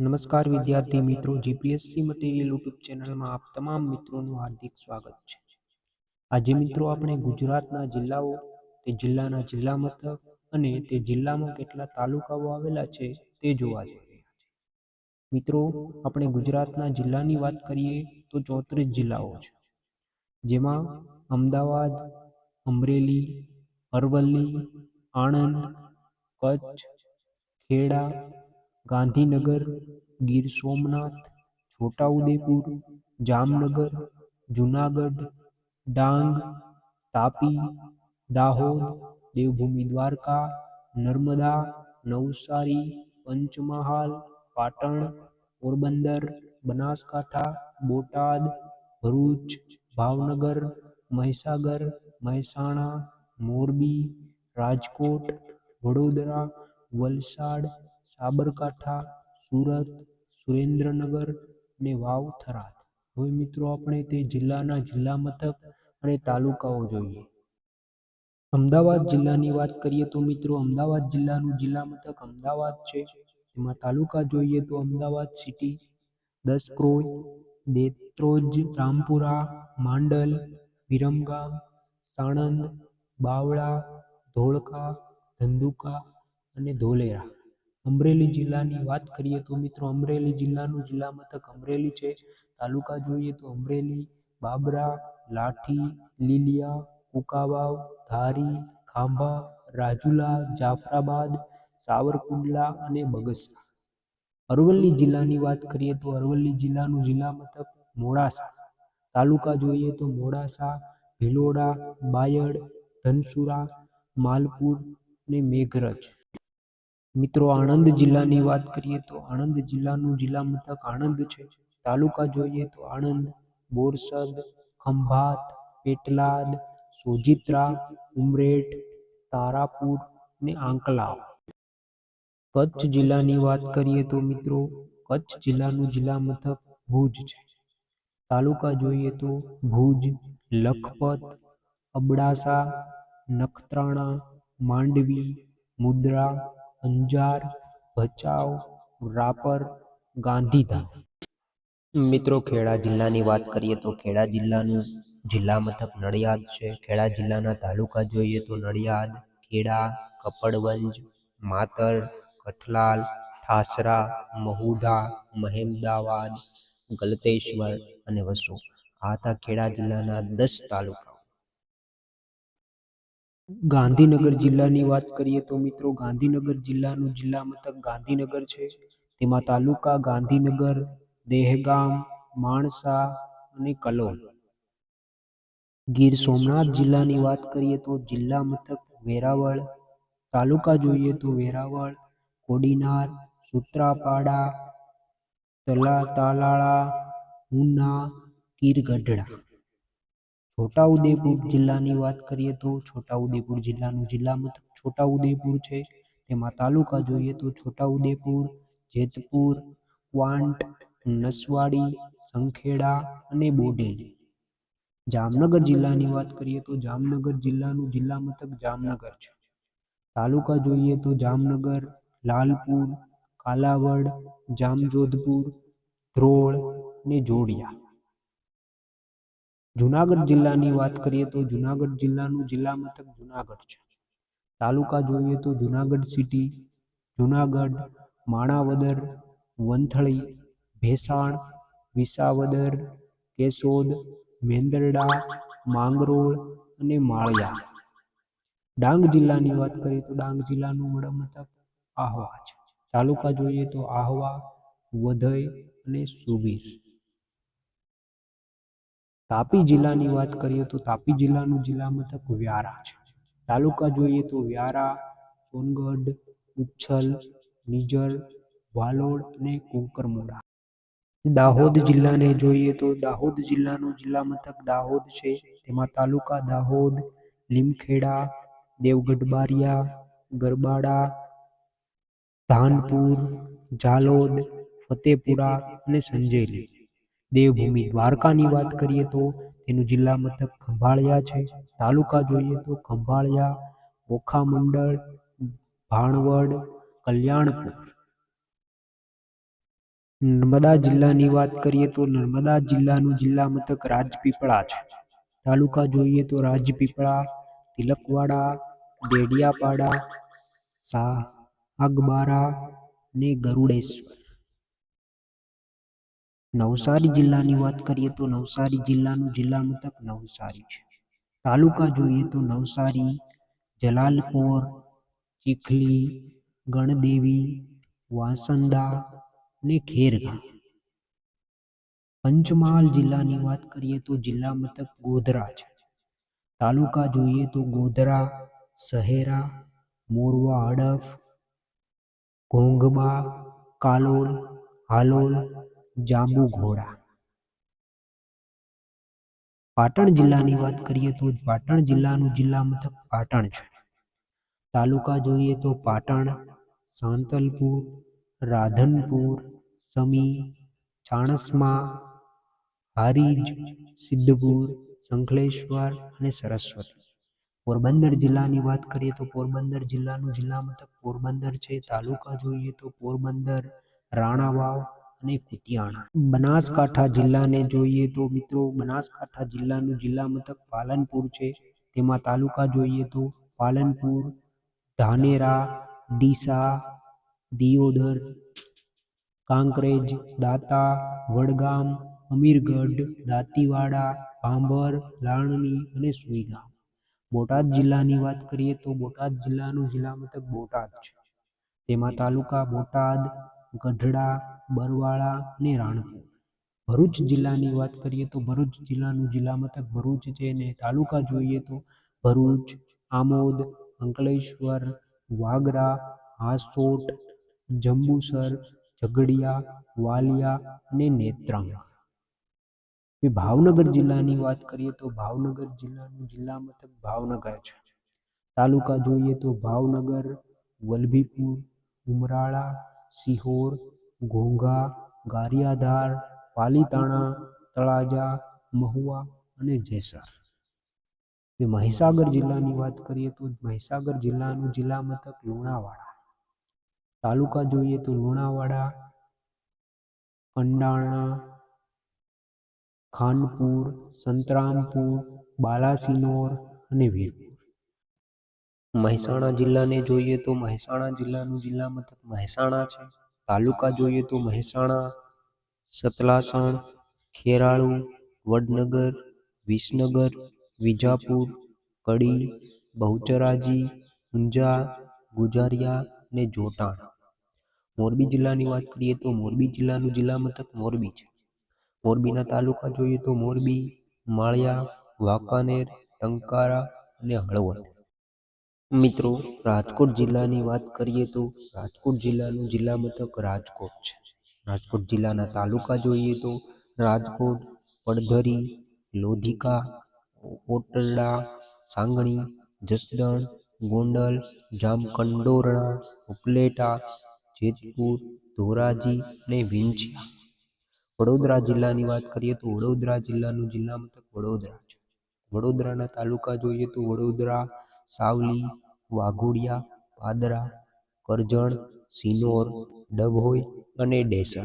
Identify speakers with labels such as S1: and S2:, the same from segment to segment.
S1: નમસ્કાર વિદ્યાર્થી મિત્રો, જીપીએસસી મટીરિયલ યુટ્યુબ ચેનલમાં આપ તમામ મિત્રોનું હાર્દિક સ્વાગત છે. આજે મિત્રો આપણે ગુજરાતના જિલ્લાઓ, તે જિલ્લાના જિલ્લા મથક અને તે જિલ્લામાં કેટલા તાલુકાઓ આવેલા છે તે જોવા જઈ રહ્યા છે. મિત્રો, આપણે ગુજરાતના જિલ્લાની વાત કરીએ તો ચોત્રીસ જિલ્લાઓ છે. જેમાં અમદાવાદ, અમરેલી, અરવલ્લી, આણંદ, કચ્છ, ખેડા ગાંધીનગર ગીર સોમનાથ છોટાઉદેપુર જામનગર જુનાગઢ ડાંગ તાપી દાહોદ દેવભૂમિ દ્વારકા નર્મદા નવસારી પંચમહાલ પાટણ પોરબંદર બનાસકાંઠા બોટાદ ભરૂચ ભાવનગર મહીસાગર મહેસાણા મોરબી રાજકોટ વડોદરા વલસાડ, સાબરકાંઠા, સુરત, સુરેન્દ્રનગર ને વાવ થરાદ. હવે મિત્રો આપણે તે જિલ્લાના જિલ્લા મથક અને તાલુકાઓ જોઈએ. અમદાવાદ જિલ્લાની વાત કરીએ તો મિત્રો અમદાવાદ જિલ્લાનું જિલ્લા મથક અમદાવાદ છે. તેમાં તાલુકા જોઈએ તો અમદાવાદ સિટી દસ ક્રોય દેત્રોજ, રામપુરા, માંડલ, વિરમગામ, સાણંદ, બાવળા, ધોળકા, ધંધુકા અને ધોલેરા. અમરેલી જિલ્લાની વાત કરીએ તો મિત્રો, અમરેલી જિલ્લાનું જિલ્લા મથક અમરેલી છે. તાલુકા જોઈએ તો અમરેલી, બાબરા, લાઠી, લીલિયા, કુકાવાવ, ધારી, ખાંભા, રાજુલા, જાફરાબાદ, સાવરકુંડલા અને બગસરા અરવલ્લી જિલ્લાની વાત કરીએ તો અરવલ્લી જિલ્લાનું જિલ્લા મથક મોડાસા. તાલુકા જોઈએ તો મોડાસા, ભિલોડા, બાયડ, ધનસુરા, માલપુર અને મેઘરજ. મિત્રો, આણંદ જિલ્લાની વાત કરીએ તો આણંદ જિલ્લાનું જિલ્લા મથક આણંદ છે. તાલુકા જોઈએ તો આણંદ, બોરસદ, ખંભાત, પેટલાદ, સોજિત્રા, ઉમરેઠ, તારાપુર અને આંકલાવ. કચ્છ જિલ્લાની વાત કરીએ તો મિત્રો, કચ્છ જિલ્લાનું જિલ્લા મથક ભુજ છે. તાલુકા જોઈએ તો ભુજ, લખપત, અબડાસા, નખત્રાણા, માંડવી, મુદ્રા અંજાર ભચાઉ, રાપર, ગાંધીધામ. મિત્રો, ખેડા જિલ્લાની વાત કરીએ તો ખેડા જિલ્લાનું જિલ્લા મથક નડિયાદ છે. ખેડા જિલ્લાના તાલુકા જોઈએ તો નડિયાદ, ખેડા, કપડવંજ, માતર, કઠલાલ, ઠાસરા, મહુધા, મહેમદાવાદ, ગલતેશ્વર અને વસો. આ હતા ખેડા જિલ્લાના દસ તાલુકાઓ. ગાંધીનગર જિલ્લાની વાત કરીએ તો મિત્રો ગાંધીનગર જિલ્લાનું જિલ્લા મથક ગાંધીનગર છે. તેમાં તાલુકા ગાંધીનગર, દેહગામ, માણસા અને કલોલ. ગીર સોમનાથ જિલ્લાની વાત કરીએ તો જિલ્લા મથક વેરાવળ, તાલુકા જોઈએ તો વેરાવળ, કોડીનાર, સુત્રાપાડા, તલા તાલાળા, ઉના ગીરગઢડા છોટાઉદેપુર જિલ્લાની વાત કરીએ તો છોટાઉદેપુર જિલ્લાનું જિલ્લા મથક છોટાઉદેપુર છે. તેમાં તાલુકા જોઈએ તો છોટાઉદેપુર, જેતપુર, ક્વાંટ, નસવાડી, સંખેડા અને બોડેલી. જામનગર જિલ્લાની વાત કરીએ તો જામનગર જિલ્લાનું જિલ્લા મથક જામનગર છે. તાલુકા જોઈએ તો જામનગર, લાલપુર, કાલાવડ, જામજોધપુર, ધ્રોળ ને જોડિયા. જુનાગઢ જિલ્લાની વાત કરીએ તો જુનાગઢ જિલ્લાનું જિલ્લા મથક જુનાગઢ છે. તાલુકા જોઈએ તો જુનાગઢ સિટી જુનાગઢ, માણાવદર, વંથળી, ભેસાણ, વિસાવદર, કેશોદ, મેંદરડા, માંગરોળ અને માળિયા. ડાંગ જિલ્લાની વાત કરીએ તો ડાંગ જિલ્લાનું વડા મથક આહવા છે. તાલુકા જોઈએ તો આહવા, વધઈ અને સુબીર તાપી જિલ્લાની વાત કરીએ તો તાપી જિલ્લાનું જિલ્લા મથક વ્યારા છે. તાલુકા જોઈએ તો વ્યારા, સોનગઢ ઉચ્છલ નિજર, વાલોડ અને કુંકરમુડા. દાહોદ જિલ્લાને જોઈએ તો દાહોદ જિલ્લાનું જિલ્લા મથક દાહોદ છે. તેમાં તાલુકા દાહોદ, લીમખેડા દેવગઢ બારિયા ગરબાડા, ધાનપુર જાલોદ ફતેપુરા અને સંજેલી. દેવભૂમિ દ્વારકાની વાત કરીએ તો તેનું જિલ્લા મથક ખંભાળિયા છે. તાલુકા જોઈએ તો ખંભાળિયા ઓખા મંડળ ભાણવડ કલ્યાણપુર. નર્મદા જિલ્લાની વાત કરીએ તો નર્મદા જિલ્લાનું જિલ્લા મથક રાજપીપળા છે. તાલુકા જોઈએ તો રાજપીપળા તિલકવાડા દેડિયાપાડા સાગબારા ને ગરુડેશ્વર. નવસારી જિલ્લાની વાત કરીએ તો નવસારી જિલ્લાનું જિલ્લા મથક નવસારી છે. તાલુકા જોઈએ તો નવસારી, જલાલપોર, ચીખલી, ગણદેવી, વાસંદા અને ખેરગામ. પંચમહાલ જિલ્લાની વાત કરીએ તો જિલ્લા મથક ગોધરા છે. તાલુકા જોઈએ તો ગોધરા શહેરા મોરવા, હડફ, ઘોંઘબા, કાલોલ, હાલોલ જાંબુઘોડા પાટણ જિલ્લાની વાત કરીએ તો પાટણ જિલ્લાનું જિલ્લા મથક પાટણ છે. તાલુકા જોઈએ તો પાટણ સાંતલપુર રાધનપુર સમી ચાણસમા હારીજ સિદ્ધપુર સંખલેશ્વર અને સરસ્વતી. પોરબંદર જિલ્લાની વાત કરીએ તો પોરબંદર જિલ્લાનું જિલ્લા મથક પોરબંદર છે. તાલુકા જોઈએ તો પોરબંદર રાણાવાવ અને કુતિયાણા બનાસકાંઠા જિલ્લાને જોઈએ તો મિત્રો બનાસકાંઠા જિલ્લાનું જિલ્લા મથક પાલનપુર છે. તેમાં તાલુકા જોઈએ તો પાલનપુર ધાનેરા ડીસા દિયોદર કાંકરેજ દાતા વડગામ અમીરગઢ દાંતીવાડા ભાંભર લાણની અને સુઈગામ. બોટાદ જિલ્લાની વાત કરીએ તો બોટાદ જિલ્લાનું જિલ્લા મથક બોટાદ છે. તેમાં તાલુકા બોટાદ ગઢડા, બરવાળા ને રાણપુર. ભરૂચ જિલ્લાની વાત કરીએ તો ભરૂચ જિલ્લાનું જિલ્લા મથક ભરૂચ છે અને તાલુકા જોઈએ તો ભરૂચ, આમોદ, અંકલેશ્વર, વાગરા, હાસોટ, જંબુસર, ઝઘડિયા, વાલિયા અને નેત્રંગ. ભાવનગર જિલ્લાની વાત કરીએ તો ભાવનગર જિલ્લાનું જિલ્લા મથક ભાવનગર છે. તાલુકા જોઈએ તો ભાવનગર, વલભીપુર, ઉમરાળા સિહોર ઘોંઘા ગારિયાધાર, પાલીતાણા, તળાજા, મહુવા અને જેસર. એ મહીસાગર જિલ્લાની વાત કરીએ તો મહીસાગર જિલ્લાનું જિલ્લા મથક લુણાવાડા. તાલુકા જોઈએ તો લુણાવાડા કંડાણા ખાનપુર સંતરામપુર, બાલાસિનોર અને વીરપુર. મહેસાણા જિલ્લાને જોઈએ તો મહેસાણા જિલ્લાનું જિલ્લા મથક મહેસાણા છે. તાલુકા જોઈએ તો મહેસાણા સતલાસણ ખેરાળુ વડનગર વિસનગર વિજાપુર કડી બહુચરાજી ઊંઝા ગુજારિયા અને જોટાણ. મોરબી જિલ્લાની વાત કરીએ તો મોરબી જિલ્લાનું જિલ્લા મથક મોરબી છે. મોરબીના તાલુકા જોઈએ તો મોરબી માળિયા વાંકાનેર ટંકારા અને હળવદ. મિત્રો, રાજકોટ જિલ્લાની વાત કરીએ તો રાજકોટ જિલ્લાનું જિલ્લા મથક રાજકોટ છે. રાજકોટ જિલ્લાના તાલુકા જોઈએ તો રાજકોટ, પડધરી, લોધિકા, ઓટરડા, સાંગણી, જસદણ, ગોંડલ, જામકંડોરણા, ઉપલેટા, જેતપુર, ધોરાજી અને વિંછિયા વડોદરા જિલ્લાની વાત કરીએ તો વડોદરા જિલ્લાનું જિલ્લા મથક વડોદરા છે. વડોદરાના તાલુકા જોઈએ તો વડોદરા સાવલી, વાઘોડિયા, પાદરા, કરજણ, સિનોર, ડભોઈ અને ડેસા.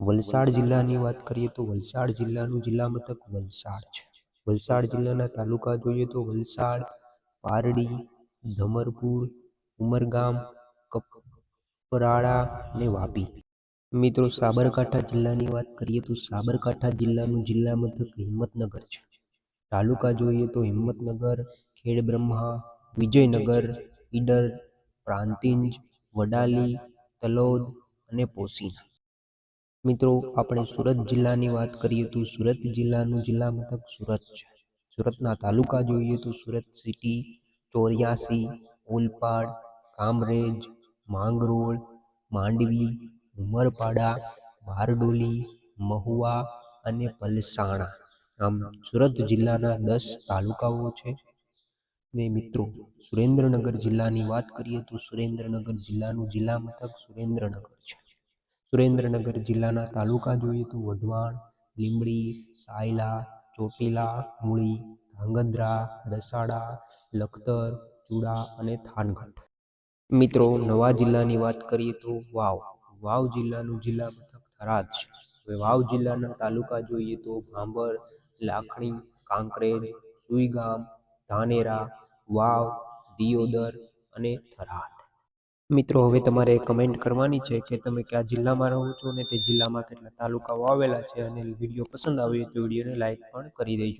S1: વલસાડ જિલ્લાની વાત કરીએ તો વલસાડ જિલ્લાનું જિલ્લા મથક વલસાડ છે. વલસાડ જિલ્લાના તાલુકા જોઈએ તો વલસાડ, પારડી, ધમરપુર, ઉમરગામ કપરાળા અને વાપી. મિત્રો, સાબરકાંઠા જિલ્લાની વાત કરીએ તો સાબરકાંઠા જિલ્લાનું જિલ્લા મથક હિંમતનગર છે. તાલુકા જોઈએ તો હિંમતનગર ખેડબ્રહ્મા વિજયનગર ઈડર પ્રાંતિજ વડાલી તલોદ અને પોસી મિત્રો આપણે સુરત જિલ્લાની વાત કરીએ તો સુરત જિલ્લાનું જિલ્લા મથક સુરત છે. સુરતના તાલુકા જોઈએ તો સુરત સિટી ચોર્યાસી ઓલપાડ કામરેજ માંગરોળ માંડવી ઉમરપાડા બારડોલી મહુવા અને પલસાણા. આમ સુરત જિલ્લાના દસ તાલુકાઓ છે. ને મિત્રો, સુરેન્દ્રનગર જિલ્લાની વાત કરીએ તો સુરેન્દ્રનગર જિલ્લાનું જિલ્લા મથક સુરેન્દ્રનગર છે. સુરેન્દ્રનગર જિલ્લાના તાલુકા જોઈએ તો વઢવાણ, લીંબડી, સાયલા, ચોટીલા, મૂળી, ધાંગધ્રા દસાડા લખતર, ચુડા અને થાનગઢ. મિત્રો, નવા જિલ્લાની વાત કરીએ તો વાવ. વાવ જિલ્લાનું જિલ્લા મથક થરાદ છે. હવે વાવ જિલ્લાના તાલુકા જોઈએ તો ભાંભર, લાખણી, કાંકરેજ, સુઈગામ, ધાનેરા વાવ, દિયોદર અને થરાદ. મિત્રો, હવે તમારે કમેન્ટ કરવાની છે કે તમે કયા જિલ્લામાં રહો છો અને તે જિલ્લામાં કેટલા તાલુકાઓ આવેલા છે અને વીડિયો પસંદ આવે તો વિડીયોને લાઇક પણ કરી દેજો.